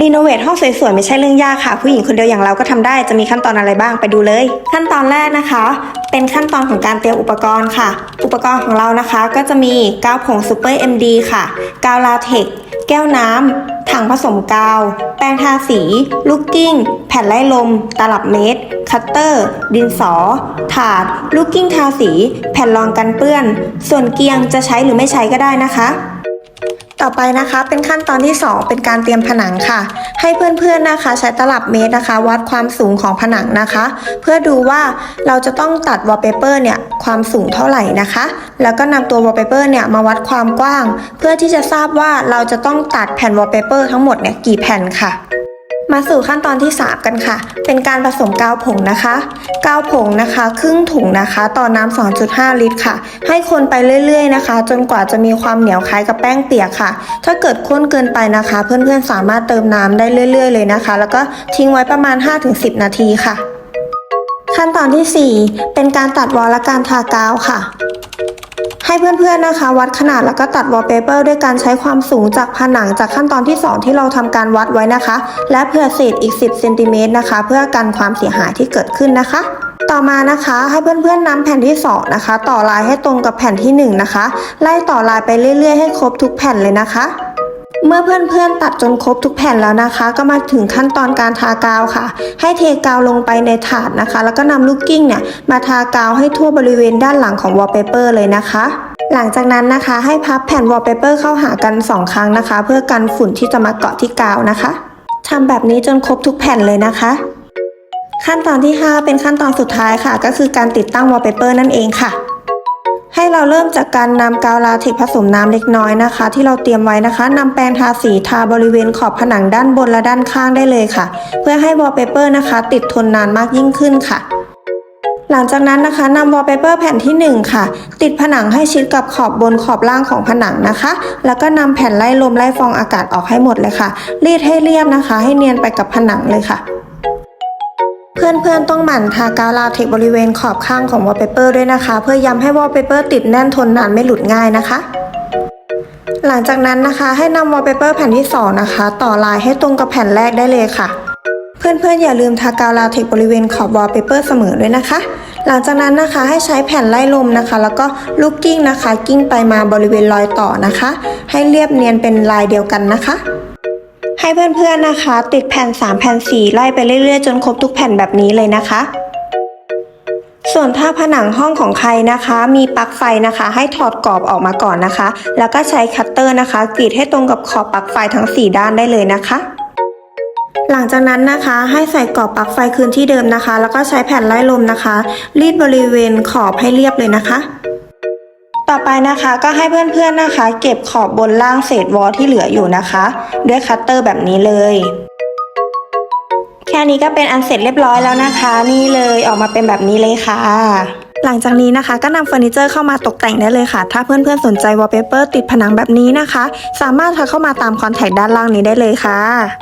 รีโนเวทห้องสวยๆ ไม่ใช่เรื่องยากค่ะ ผู้หญิงคนเดียวอย่างเราก็ทำได้จะมีขั้นตอนอะไรบ้างไปดูเลย ขั้นตอนแรกนะคะ เป็นขั้นตอนของการเตรียมอุปกรณ์ค่ะ อุปกรณ์ของเรานะคะ ก็จะมีกาวผงซูเปอร์ MD ค่ะ กาวลาเทกแก้วน้ำถังผสมกาว แป้งทาสี ลูกกิ้ง แผ่นไล่ลม ตลับเมตร คัตเตอร์ ดินสอ ถาด ลูกกิ้งทาสี แผ่นรองกันเปื้อน ส่วนเกียงจะใช้หรือไม่ใช้ก็ได้นะคะ ต่อไปนะคะเป็นขั้นตอนที่ 2 เป็นการเตรียมผนังค่ะ ให้เพื่อนๆนะคะ ใช้ตลับเมตรนะคะ วัดความสูงของผนังนะคะ เพื่อดูว่าเราจะต้องตัดวอลเปเปอร์เนี่ยความสูงเท่าไหร่นะคะ แล้วก็นำตัววอลเปเปอร์เนี่ยมาวัดความกว้าง เพื่อที่จะทราบว่าเราจะต้องตัดแผ่นวอลเปเปอร์ทั้งหมดเนี่ยกี่แผ่นค่ะ มาสู่ขั้นตอนที่ 3 กันค่ะ เป็นการผสมกาวผงนะคะกาวผงนะคะ ครึ่งถุงนะคะ ต่อน้ำ2.5 ลิตรค่ะ ให้คนไปเรื่อยๆนะคะ จนกว่าจะมีความเหนียวคล้ายกับแป้งเปียกค่ะ ถ้าเกิดข้นเกินไปนะคะ เพื่อนๆสามารถเติมน้ำได้เรื่อย ๆ เลยนะคะ แล้วก็ทิ้งไว้ประมาณ 5-10 นาทีค่ะ ขั้นตอนทีสี่4 เป็นการตัดวอลและการทากาวค่ะ ให้เพื่อนๆนะคะ วัดขนาดแล้วก็ตัดวอลเปเปอร์ด้วยการใช้ความสูงจากผนังจากขั้นตอนที่ 2 ที่เราทำการวัดไว้นะคะ และเผื่อเศษอีก 10เซนติเมตรนะคะ เพื่อกันความเสียหายที่เกิดขึ้นนะคะต่อมานะคะให้เพื่อนๆนำแผ่นที่ 2 นะคะ ต่อลายให้ตรงกับแผ่นที่ 1 นะคะ ไล่ต่อลายไปเรื่อยๆให้ครบทุกแผ่นเลยนะคะ เมื่อเพื่อนๆตัดจนครบทุกแผ่นแล้วนะคะ ก็มาถึงขั้นตอนการทากาวค่ะ ให้เทกาวลงไปในถาดนะคะ แล้วก็นำลูกกิ้งเนี่ยมาทากาวให้ทั่วบริเวณด้านหลังของวอลเปเปอร์เลยนะคะหลังจากนั้นนะคะ ให้พับแผ่นวอลเปเปอร์เข้าหากัน 2 ครั้งนะคะ เพื่อกันฝุ่นที่จะมาเกาะที่กาวนะคะทำแบบนี้จนครบทุกแผ่นเลยนะคะ ขั้นตอนที่ 5 เป็นขั้นตอนสุดท้ายค่ะ ก็คือการติดตั้งวอลเปเปอร์นั่นเองค่ะ ให้เราเริ่มจากการนำกาวลาเทกผสมน้ำเล็กน้อยนะคะ ที่เราเตรียมไว้นะคะนำแปรงทาสีทาบริเวณขอบผนังด้านบนและด้านข้างได้เลยค่ะ เพื่อให้วอลเปเปอร์นะคะ ติดทนนานมากยิ่งขึ้นค่ะ หลังจากนั้นนะคะนำวอลเปเปอร์แผ่นที่ 1 ค่ะ ติดผนังให้ชิดกับขอบบนขอบล่างของผนังนะคะ แล้วก็นำแผ่นไล่ลมไล่ฟองอากาศออกให้หมดเลยค่ะรีดให้เรียบนะคะ ให้เนียนไปกับผนังเลยค่ะ พื่อนๆ ต้องหมั่นทากาวลาเทกบริเวณขอบข้างของวอลเปเปอร์ด้วยนะคะ เพื่อย้ำให้วอลเปเปอร์ติดแน่นทนนานไม่หลุดง่ายนะคะ หลังจากนั้นนะคะ ให้นำวอลเปเปอร์แผ่นที่ 2 นะคะ ต่อลายให้ตรงกับแผ่นแรกได้เลยค่ะ เพื่อนๆ อย่าลืมทากาวลาเทกบริเวณขอบวอลเปเปอร์เสมอด้วยนะคะ หลังจากนั้นนะคะให้ใช้แผ่นไล่ลมนะคะ แล้วก็ลูกกิ้งนะคะ กิ้งไปมาบริเวณรอยต่อนะคะ ให้เรียบเนียนเป็นลายเดียวกันนะคะ ให้เพื่อนๆนะคะ ติดแผ่น 3 แผ่น 4 ไล่ไปเรื่อยๆ จนครบทุกแผ่นแบบนี้เลยนะคะ ส่วนถ้าผนังห้องของใครนะคะ มีปลั๊กไฟนะคะ ให้ถอดกรอบออกมาก่อนนะคะ แล้วก็ใช้คัตเตอร์นะคะกรีดให้ตรงกับขอบปลั๊กไฟทั้ง 4 ด้านได้เลยนะคะหลังจากนั้นนะคะให้ใส่กรอบปลั๊กไฟคืนที่เดิมนะคะ แล้วก็ใช้แผ่นไล่ลมนะคะ รีดบริเวณขอบให้เรียบเลยนะคะ ต่อไปนะคะก็ให้เพื่อนๆนะคะ เก็บขอบบนล่างเศษวอลที่เหลืออยู่นะคะ ด้วยคัตเตอร์แบบนี้เลย แค่นี้ก็เป็นอันเสร็จเรียบร้อยแล้วนะคะ นี่เลยออกมาเป็นแบบนี้เลยค่ะหลังจากนี้นะคะก็นำเฟอร์นิเจอร์เข้ามาตกแต่งได้เลยค่ะ ถ้าเพื่อนๆสนใจวอลเปเปอร์ติดผนังแบบนี้นะคะ สามารถทักเข้ามาตามคอนแทคด้านล่างนี้ได้เลยค่ะ